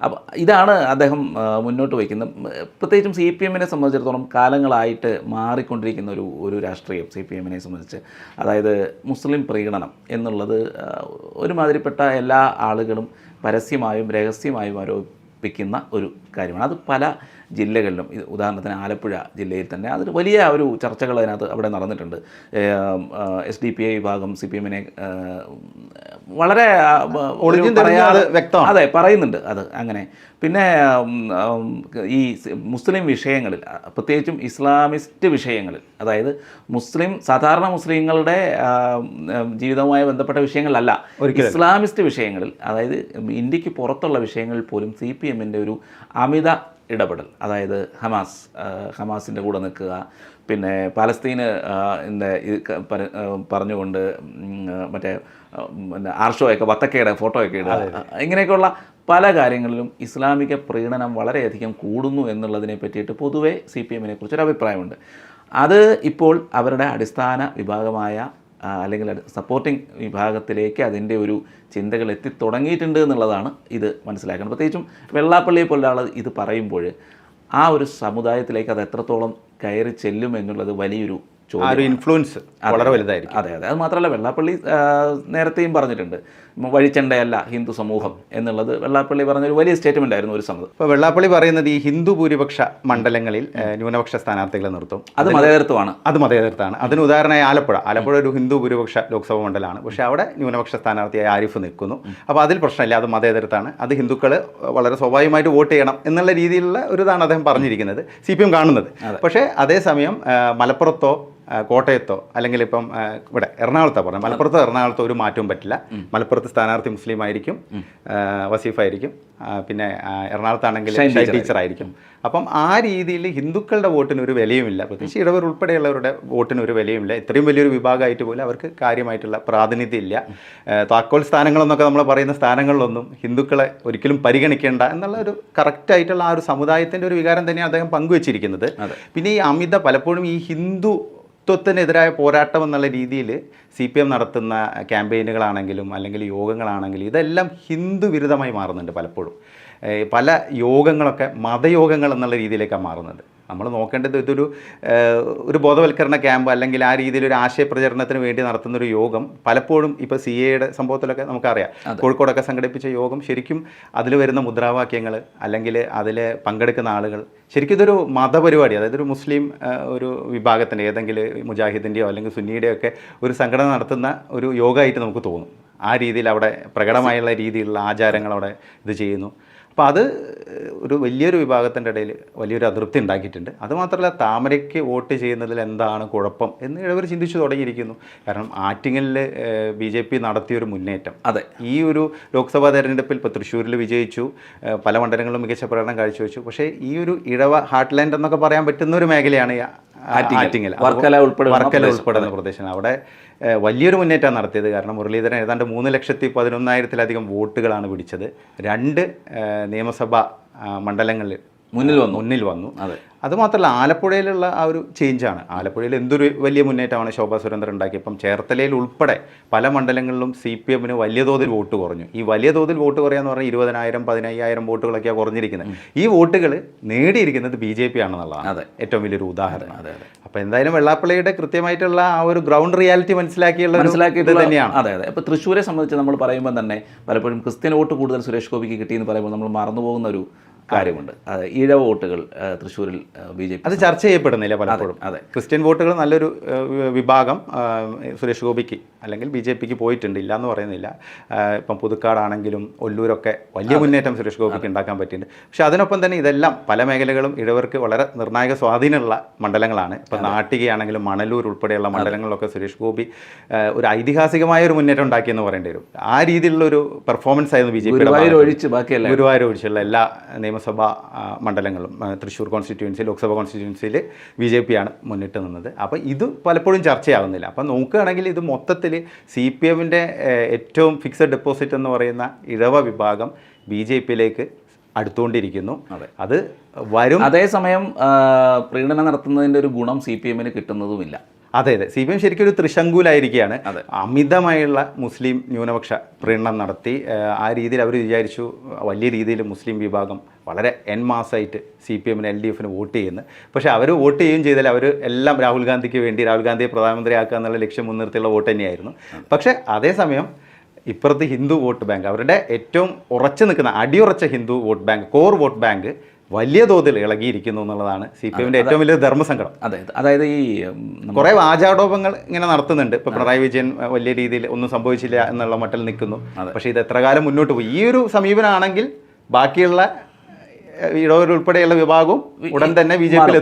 അപ്പോൾ ഇതാണ് അദ്ദേഹം മുന്നോട്ട് വയ്ക്കുന്നത് പ്രത്യേകിച്ചും സി പി എമ്മിനെ സംബന്ധിച്ചിടത്തോളം കാലങ്ങളായിട്ട് മാറിക്കൊണ്ടിരിക്കുന്ന ഒരു ഒരു രാഷ്ട്രീയം സി പി എമ്മിനെ സംബന്ധിച്ച്. അതായത് മുസ്ലിം പ്രീണനം എന്നുള്ളത് ഒരുമാതിരിപ്പെട്ട എല്ലാ ആളുകളും പരസ്യമായും രഹസ്യമായും ആരോപിക്കുന്ന ഒരു കാര്യമാണ്. അത് പല ജില്ലകളിലും ഉദാഹരണത്തിന് ആലപ്പുഴ ജില്ലയിൽ തന്നെ അതിന് വലിയ ഒരു ചർച്ചകൾ അതിനകത്ത് അവിടെ നടന്നിട്ടുണ്ട്. എസ് ഡി പി ഐ വിഭാഗം സി പി എമ്മിനെ വളരെ വ്യക്തമാണ്. അതെ പറയുന്നുണ്ട് അത് അങ്ങനെ. പിന്നെ ഈ മുസ്ലിം വിഷയങ്ങളിൽ പ്രത്യേകിച്ചും ഇസ്ലാമിസ്റ്റ് വിഷയങ്ങളിൽ അതായത് മുസ്ലിം സാധാരണ മുസ്ലിങ്ങളുടെ ജീവിതവുമായി ബന്ധപ്പെട്ട വിഷയങ്ങളിലല്ല ഇസ്ലാമിസ്റ്റ് വിഷയങ്ങളിൽ അതായത് ഇന്ത്യയ്ക്ക് പുറത്തുള്ള വിഷയങ്ങളിൽ പോലും സി പി എമ്മിന്റെ ഒരു അമിത ഇടപെടൽ അതായത് ഹമാസ് ഹമാസിന്റെ കൂടെ നിൽക്കുക. പിന്നെ പാലസ്തീന് പറഞ്ഞുകൊണ്ട് മറ്റേ പിന്നെ ആർഷോയൊക്കെ വത്തക്കയുടെ ഫോട്ടോയൊക്കെ ഇടുക. ഇങ്ങനെയൊക്കെയുള്ള പല കാര്യങ്ങളിലും ഇസ്ലാമിക പ്രീണനം വളരെയധികം കൂടുന്നു എന്നുള്ളതിനെ പറ്റിയിട്ട് പൊതുവേ സി പി എമ്മിനെ കുറിച്ചൊരു അഭിപ്രായമുണ്ട് അത് ഇപ്പോൾ അവരുടെ അടിസ്ഥാന വിഭാഗമായ അല്ലെങ്കിൽ സപ്പോർട്ടിംഗ് വിഭാഗത്തിലേക്ക് അതിന്റെ ഒരു ചിന്തകൾ എത്തിത്തുടങ്ങിയിട്ടുണ്ട് എന്നുള്ളതാണ് ഇത് മനസ്സിലാക്കുന്നത്. പ്രത്യേകിച്ചും വെള്ളാപ്പള്ളിയെ പോലുള്ള ഇത് പറയുമ്പോൾ ആ ഒരു സമുദായത്തിലേക്ക് അത് എത്രത്തോളം കയറി ചെല്ലും എന്നുള്ളത് വലിയൊരു ആ ഒരു ഇൻഫ്ലുവൻസ് വളരെ വലുതായിരിക്കും. അതെ അതെ. അത് മാത്രമല്ല വെള്ളാപ്പള്ളി നേരത്തെയും പറഞ്ഞിട്ടുണ്ട്. വഴിച്ചണ്ടയല്ല ഹിന്ദു സമൂഹം എന്നുള്ളത് വെള്ളാപ്പള്ളി പറഞ്ഞൊരു വലിയ സ്റ്റേറ്റ്മെന്റ് ആയിരുന്നു ഒരു സമയത്ത് ഇപ്പോൾ വെള്ളാപ്പള്ളി പറയുന്നത് ഈ ഹിന്ദു ഭൂരിപക്ഷ മണ്ഡലങ്ങളിൽ ന്യൂനപക്ഷ സ്ഥാനാർത്ഥികളെ നിർത്തും. അത് മതേതരത്വമാണ്. അത് മതേതൃത്വമാണ് അതിന് ഉദാഹരണമായി ആലപ്പുഴ. ആലപ്പുഴ ഒരു ഹിന്ദു ഭൂരിപക്ഷ ലോക്സഭാ മണ്ഡലമാണ്. പക്ഷേ അവിടെ ന്യൂനപക്ഷ സ്ഥാനാർത്ഥിയായി ആരിഫ് നിൽക്കുന്നു. അപ്പോൾ അതിൽ പ്രശ്നമില്ല അത് മതേതൃത്വമാണ് അത് ഹിന്ദുക്കൾ വളരെ സ്വാഭാവികമായിട്ട് വോട്ട് ചെയ്യണം എന്നുള്ള രീതിയിലുള്ള ഒരു ഇതാണ് അദ്ദേഹം പറഞ്ഞിരിക്കുന്നത്. സി പി എം കാണുന്നത്. പക്ഷേ അതേസമയം മലപ്പുറത്തോ കോട്ടയത്തോ അല്ലെങ്കിൽ ഇപ്പം ഇവിടെ എറണാകുളത്തോ പറഞ്ഞത്. മലപ്പുറത്തോ എറണാകുളത്തോ ഒരു മാറ്റവും പറ്റില്ല. മലപ്പുറത്ത് സ്ഥാനാർത്ഥി മുസ്ലിം ആയിരിക്കും വസീഫ് വസീഫായിരിക്കും. പിന്നെ എറണാകുളത്താണെങ്കിൽ ആയിരിക്കും അപ്പം ആ രീതിയിൽ ഹിന്ദുക്കളുടെ വോട്ടിന് ഒരു വിലയുമില്ല. പ്രത്യേകിച്ച് ഇടവർ ഉൾപ്പെടെയുള്ളവരുടെ വോട്ടിന് ഒരു വിലയുമില്ല. ഇത്രയും വലിയൊരു വിഭാഗമായിട്ട് പോലും അവർക്ക് കാര്യമായിട്ടുള്ള പ്രാതിനിധ്യം ഇല്ല. താക്കോൽ സ്ഥാനങ്ങളെന്നൊക്കെ നമ്മൾ പറയുന്ന സ്ഥാനങ്ങളിലൊന്നും ഹിന്ദുക്കളെ ഒരിക്കലും പരിഗണിക്കേണ്ട എന്നുള്ള ഒരു കറക്റ്റായിട്ടുള്ള ആ ഒരു സമുദായത്തിന്റെ ഒരു വികാരം തന്നെയാണ് അദ്ദേഹം പങ്കുവച്ചിരിക്കുന്നത്. പിന്നെ ഈ അമിത പലപ്പോഴും ഈ ഹിന്ദു ത്വത്തിനെതിരായ പോരാട്ടം എന്നുള്ള രീതിയിൽ സി പി എം നടത്തുന്ന ക്യാമ്പയിനുകളാണെങ്കിലും അല്ലെങ്കിൽ യോഗങ്ങളാണെങ്കിലും ഇതെല്ലാം ഹിന്ദു വിരുദ്ധമായി മാറുന്നുണ്ട് പലപ്പോഴും. പല യോഗങ്ങളൊക്കെ മതയോഗങ്ങൾ എന്നുള്ള രീതിയിലേക്കാണ് മാറുന്നത്. നമ്മൾ നോക്കേണ്ടത് ഇതൊരു ഒരു ബോധവൽക്കരണ ക്യാമ്പ് അല്ലെങ്കിൽ ആ രീതിയിൽ ഒരു ആശയപ്രചരണത്തിന് വേണ്ടി നടത്തുന്ന ഒരു യോഗം പലപ്പോഴും ഇപ്പോൾ സി എയുടെ സംഭവത്തിലൊക്കെ നമുക്കറിയാം. കോഴിക്കോടൊക്കെ സംഘടിപ്പിച്ച യോഗം ശരിക്കും അതിൽ വരുന്ന മുദ്രാവാക്യങ്ങൾ അല്ലെങ്കിൽ അതിൽ പങ്കെടുക്കുന്ന ആളുകൾ ശരിക്കും ഇതൊരു മതപരിപാടി അതായത് ഒരു മുസ്ലിം ഒരു വിഭാഗത്തിന്റെ ഏതെങ്കിലും മുജാഹിദിന്റെയോ അല്ലെങ്കിൽ സുന്നിയുടെയോ ഒക്കെ ഒരു സംഘടന നടത്തുന്ന ഒരു യോഗമായിട്ട് നമുക്ക് തോന്നും. ആ രീതിയിൽ അവിടെ പ്രകടമായുള്ള രീതിയിലുള്ള ആചാരങ്ങൾ അവിടെ ഇത് ചെയ്യുന്നു. അപ്പോൾ അത് ഒരു വലിയൊരു വിഭാഗത്തിന്റെ ഇടയിൽ വലിയൊരു അതൃപ്തി ഉണ്ടാക്കിയിട്ടുണ്ട്. അതുമാത്രമല്ല താമരയ്ക്ക് വോട്ട് ചെയ്യുന്നതിൽ എന്താണ് കുഴപ്പം എന്ന് ഇവർ ചിന്തിച്ചു തുടങ്ങിയിരിക്കുന്നു. കാരണം ആറ്റിങ്ങലിൽ ബി ജെ പി നടത്തിയൊരു മുന്നേറ്റം. അതെ. ഈ ഒരു ലോക്സഭാ തെരഞ്ഞെടുപ്പിൽ ഇപ്പോൾ തൃശ്ശൂരിൽ വിജയിച്ചു പല മണ്ഡലങ്ങളിലും മികച്ച പ്രകടനം കാഴ്ചവെച്ചു. പക്ഷേ ഈ ഒരു ഇടവ ഹാർട്ട്ലാൻഡ് എന്നൊക്കെ പറയാൻ പറ്റുന്ന ഒരു മേഖലയാണ് ആറ്റിങ്ങൽ. വർക്കല ഉൾപ്പെടെ വർക്കല. ഉൾപ്പെടുന്ന പ്രദേശം അവിടെ വലിയൊരു മുന്നേറ്റം നടത്തിയത് കാരണം മുരളീധരൻ ഏതാണ്ട് മൂന്ന് ലക്ഷത്തി പതിനൊന്നായിരത്തിലധികം വോട്ടുകളാണ് പിടിച്ചത് രണ്ട് നിയമസഭാ മണ്ഡലങ്ങളിൽ മുന്നിൽ വന്നു. മുന്നിൽ വന്നു. അതെ. അതുമാത്രമല്ല ആലപ്പുഴയിലുള്ള ആ ഒരു ചേഞ്ചാണ് ആലപ്പുഴയിൽ എന്തൊരു വലിയ മുന്നേറ്റമാണ് ശോഭാ സുരേന്ദ്രൻ ഉണ്ടാക്കിയത്. ഇപ്പം ചേർത്തലയിൽ ഉൾപ്പെടെ പല മണ്ഡലങ്ങളിലും സി പി എമ്മിന് വലിയ തോതിൽ വോട്ട് കുറഞ്ഞു. ഈ വലിയ തോതിൽ വോട്ട് കുറയാന്ന് പറഞ്ഞാൽ ഇരുപതിനായിരം പതിനയ്യായിരം വോട്ടുകളൊക്കെയാണ് കുറഞ്ഞിരിക്കുന്നത്. ഈ വോട്ടുകൾ നേടിയിരിക്കുന്നത് ബി ജെ പി ആണെന്നുള്ളതാണ് അതെ. ഏറ്റവും വലിയൊരു ഉദാഹരണം. അതെ അതെ അപ്പോൾ എന്തായാലും വെള്ളാപ്പള്ളിയുടെ കൃത്യമായിട്ടുള്ള ആ ഒരു ഗ്രൗണ്ട് റിയാലിറ്റി മനസ്സിലാക്കിയുള്ള മനസ്സിലാക്കിയത് തന്നെയാണ്. അതെ അതെ. അപ്പോൾ തൃശ്ശൂരെ സംബന്ധിച്ച് നമ്മൾ പറയുമ്പോൾ തന്നെ പലപ്പോഴും ക്രിസ്ത്യൻ വോട്ട് കൂടുതൽ സുരേഷ് ഗോപിക്ക് കിട്ടിയെന്ന് പറയുമ്പോൾ നമ്മൾ മറന്നു പോകുന്ന ഒരു കാര്യമുണ്ട്. ഈഴവ വോട്ടുകൾ തൃശ്ശൂരിൽ ബി ജെ പി അത് ചർച്ച ചെയ്യപ്പെടുന്നില്ല പലപ്പോഴും. അതെ. ക്രിസ്ത്യൻ വോട്ടുകൾ നല്ലൊരു വിഭാഗം സുരേഷ് ഗോപിക്ക് അല്ലെങ്കിൽ ബി ജെ പിക്ക് പോയിട്ടുണ്ട്. ഇല്ല എന്ന് പറയുന്നില്ല ഇപ്പം പുതുക്കാടാണെങ്കിലും ഒല്ലൂരൊക്കെ വലിയ മുന്നേറ്റം സുരേഷ് ഗോപിക്ക് ഉണ്ടാക്കാൻ പറ്റിയിട്ടുണ്ട്. പക്ഷേ അതിനൊപ്പം തന്നെ ഇതെല്ലാം പല മേഖലകളും ഇഴവർക്ക് വളരെ നിർണായക സ്വാധീനമുള്ള മണ്ഡലങ്ങളാണ്. ഇപ്പം നാട്ടികയാണെങ്കിലും മണലൂർ ഉൾപ്പെടെയുള്ള മണ്ഡലങ്ങളിലൊക്കെ സുരേഷ് ഗോപി ഒരു ഐതിഹാസികമായ ഒരു മുന്നേറ്റം ഉണ്ടാക്കിയെന്ന് പറയേണ്ടി വരും. ആ രീതിയിലുള്ള ഒരു പെർഫോമൻസ് ആയിരുന്നു ബി ജെ പി ഒഴിച്ച് ബാക്കിയല്ല ഗുരുവായൂർ ഒഴിച്ചുള്ള എല്ലാ നിയമസഭാ മണ്ഡലങ്ങളും തൃശ്ശൂർ കോൺസ്റ്റിറ്റ്യുവൻസി ലോക്സഭാ കോൺസ്റ്റിറ്റ്യുവൻസിയിൽ ബി ജെ പി ആണ് മുന്നിട്ട് നിന്നത്. അപ്പോൾ ഇത് പലപ്പോഴും ചർച്ചയാകുന്നില്ല അപ്പോൾ നോക്കുകയാണെങ്കിൽ ഇത് മൊത്തത്തിൽ സി പി എമ്മിന്റെ ഏറ്റവും ഫിക്സഡ് ഡെപ്പോസിറ്റ് എന്ന് പറയുന്ന ഇഴവ വിഭാഗം ബി ജെ പിയിലേക്ക് അടുത്തുകൊണ്ടിരിക്കുന്നു. അത്. വരും. അതേസമയം പ്രീണന പ്രീണനം നടത്തുന്നതിന്റെ ഒരു ഗുണം സി പി എമ്മിന് കിട്ടുന്നതുമില്ല. അതെ അതെ. സി പി എം ശരിക്കും ഒരു തൃശങ്കൂലായിരിക്കുകയാണ് അതെ. അമിതമായുള്ള മുസ്ലിം ന്യൂനപക്ഷ പ്രീണനം നടത്തി ആ രീതിയിൽ അവർ വിചാരിച്ചു വലിയ രീതിയിൽ മുസ്ലിം വിഭാഗം വളരെ എൻ മാസമായിട്ട് സി പി എമ്മിന് എൽ ഡി എഫിന് വോട്ട് ചെയ്യുന്നു. പക്ഷേ അവർ വോട്ട് ചെയ്യുകയും ചെയ്താൽ അവർ എല്ലാം രാഹുൽ ഗാന്ധിക്ക് വേണ്ടി രാഹുൽ ഗാന്ധിയെ പ്രധാനമന്ത്രിയാക്കുക എന്നുള്ള ലക്ഷ്യം മുൻനിർത്തിയുള്ള വോട്ട് തന്നെയായിരുന്നു. പക്ഷേ അതേസമയം ഇപ്പുറത്ത് ഹിന്ദു വോട്ട് ബാങ്ക് അവരുടെ ഏറ്റവും ഉറച്ചു നിൽക്കുന്ന അടിയുറച്ച Hindu vote bank core vote bank വലിയ തോതിൽ ഇളകിയിരിക്കുന്നു എന്നുള്ളതാണ് സി പി എമ്മിന്റെ ഏറ്റവും വലിയ ധർമ്മസങ്കടം. അതെ അതായത് ഈ കുറേ വാചാടോപങ്ങൾ ഇങ്ങനെ നടത്തുന്നുണ്ട്. ഇപ്പോൾ പിണറായി വിജയൻ വലിയ രീതിയിൽ ഒന്നും സംഭവിച്ചില്ല എന്നുള്ള മട്ടിൽ നിൽക്കുന്നു. പക്ഷേ ഇത് എത്ര കാലം മുന്നോട്ട് പോയി? ഈ ഒരു സമീപനമാണെങ്കിൽ ബാക്കിയുള്ള ഇടവർ ഉൾപ്പെടെയുള്ള വിഭാഗവും ഉടൻ തന്നെ ബി ജെ പിയിൽ